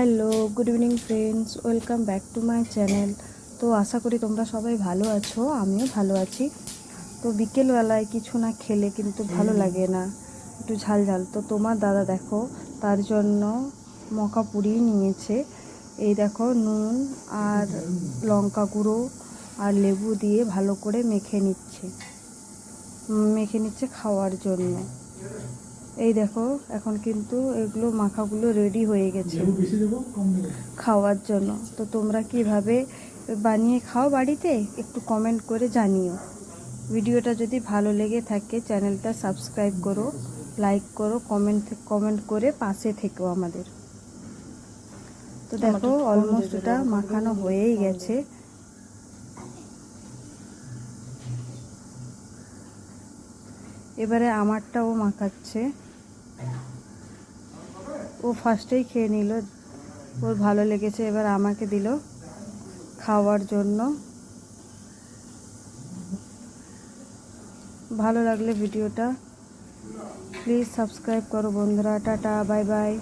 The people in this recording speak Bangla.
Hello good evening friends welcome back to my channel. তো আশা করি তোমরা সবাই ভালো আছো আমিও ভালো আছি। তো বিকেলবেলায় কিছু না খেলে কিন্তু ভালো লাগে না একটু ঝাল ঝাল। তো তোমার দাদা দেখো তার জন্য মকা পুড়িয়ে নিয়েছে। এই দেখো নুন আর লঙ্কা গুঁড়ো আর লেবু দিয়ে ভালো করে মেখে নিচ্ছে। মেখে নিচ্ছে খাওয়ার জন্য। এই দেখো এখন কিন্তু এগুলো মাখাগুলো রেডি হয়ে গেছে। খাওয়ার জন্য। তো তোমরা কীভাবে বানিয়ে খাও বাড়িতে একটু কমেন্ট করে জানিও। ভিডিওটা যদি ভালো লেগে থাকে চ্যানেলটা সাবস্ক্রাইব করো লাইক করো কমেন্ট কমেন্ট করে পাশে থেকো আমাদের। তো দেখো অলমোস্ট এটা মাখানো হয়েই গেছে। এবারে আমারটাও মাখাচ্ছে। ও ফার্স্টেই খেয়ে নিল। ওর ভালো লেগেছে, এবার আমাকে দিল খাওয়ার জন্য। ভালো লাগলে ভিডিওটা। প্লিজ সাবস্ক্রাইব করো বন্ধুরা। Tata bye bye